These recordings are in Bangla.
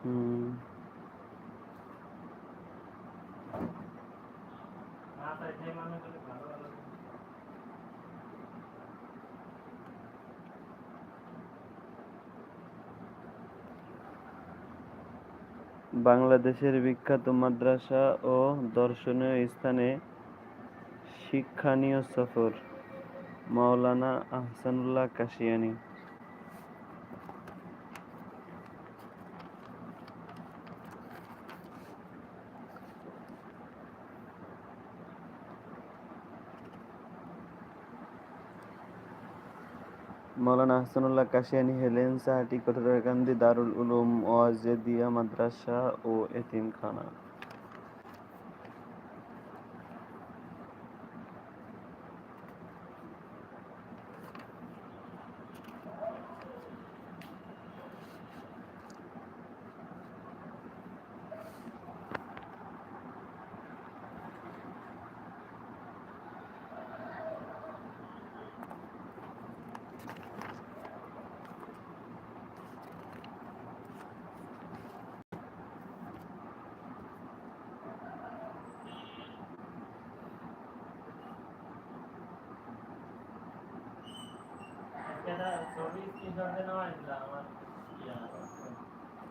বাংলাদেশের বিখ্যাত মাদ্রাসা ও দর্শনীয় স্থানে শিক্ষানীয় সফর মাওলানা আহসানুল্লাহ কাশিয়ানি। মাওলানা আহসানুল্লাহ কাশিয়ানি হেলেন সাহাটি গান্ধী দারুল উলুম ওয়াজেদিয়া মাদ্রাসা ও এতিমখানা।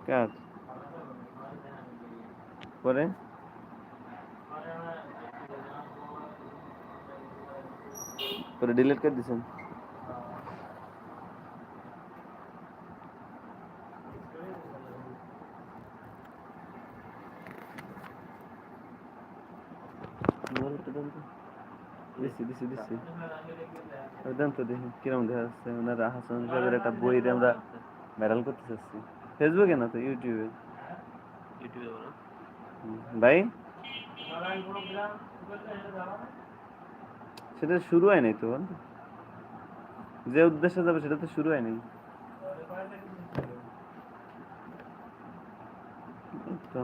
কাজ পরে পরে ডিলিট করে দিছেন মোবাইলটা দেন তো। দিছি দিছি দিছি। ওই দেন তো দেখি কিরম দেখা যাচ্ছে। ওনার হাসান সাহেবের একটা বই দিয়ে আমরা ভাইরাল করতে চাচ্ছি। ফেসবুকে না তো ইউটিউবে? ভাই? সেটা শুরু হয় নাই তো যে উদ্দেশ্যে যাবে সেটা তো শুরু হয় নাই। তো।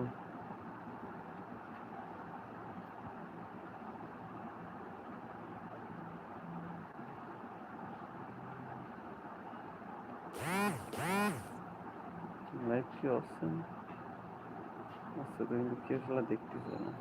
লাইভ কি অপশন আচ্ছা তুমি কেউ দেখতেছে না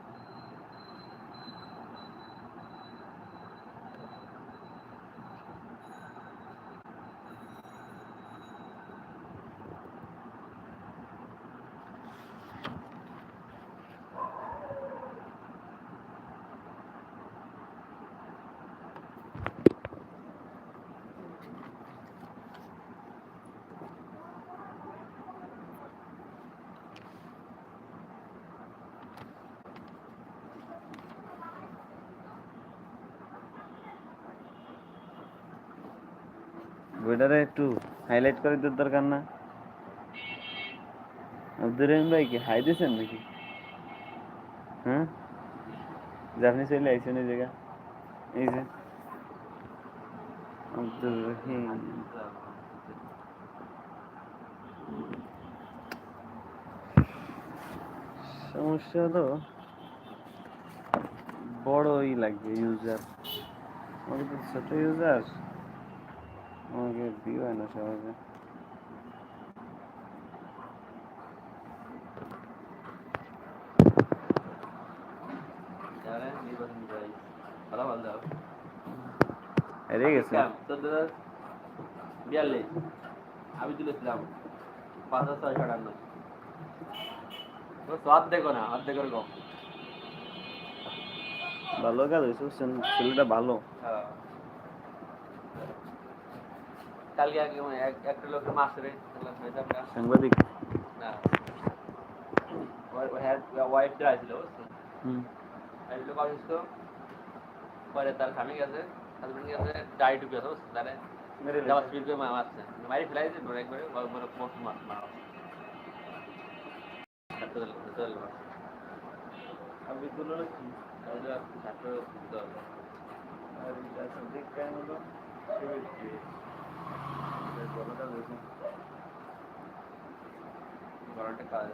বইটারে একটু হাইলাইট করে দেওয়ার দরকার না। আব্দুর রহিম ভাই কি হাই দিয়েছেন নাকি? হ্যাঁ? যে আপনি চলে আইসেন এই জায়গা এই যে। আব্দুর রহিম। সমস্যা হলো, বড়ই লাগবে ইউজার আমাকে তো ছোট ইউজার আমাকে ভিউ হয় না সহজে হেরে গেছে বিয়াল্লিশ আমি তুলেছিলাম পাঁচ হাজার ছয়শো আটান্ন অর্ধেক না অর্ধেকের কম ভালো কাজ হয়েছে ছেলেটা ভালো হ্যাঁ। কালকে আগে এক- একটা হয়েছিলাম না সাংবাদিক? না। ওয়াইফ ছিল হুম। লোক অসুস্থ। পরে তার স্বামী গেছে হাজবেন্ড গেছে ডাই টুপি আছে বুঝছ? তারে মেরে স্পিড করে মারছে। মারি ফেলাই দিয়েছে ধরে একবারে মানে পোস্ট মার মারা ছাত্র দল দল আমি তুলো কি? ছাত্র দল আর এটা হলো সেভেন্টি ভালো কাজ হয়েছে গরমটা কাজ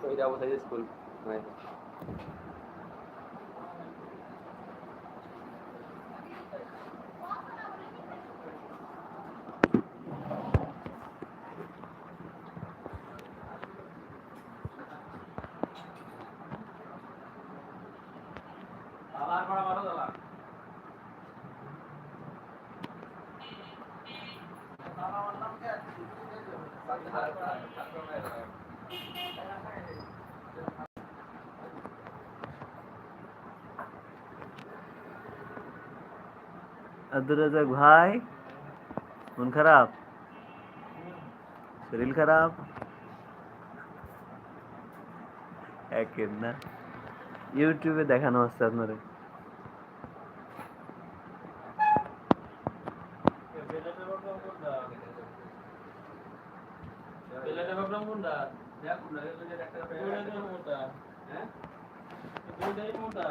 শহীদ আবু সাইদ স্কুল বড় বড় দাদা আব্দুর ভাই মন খারাপ? শরীর খারাপ? একের না। ইউটিউবে দেখানো হচ্ছে আপনারে। কোনটা? দেখ একটা হ্যাঁ? মোটা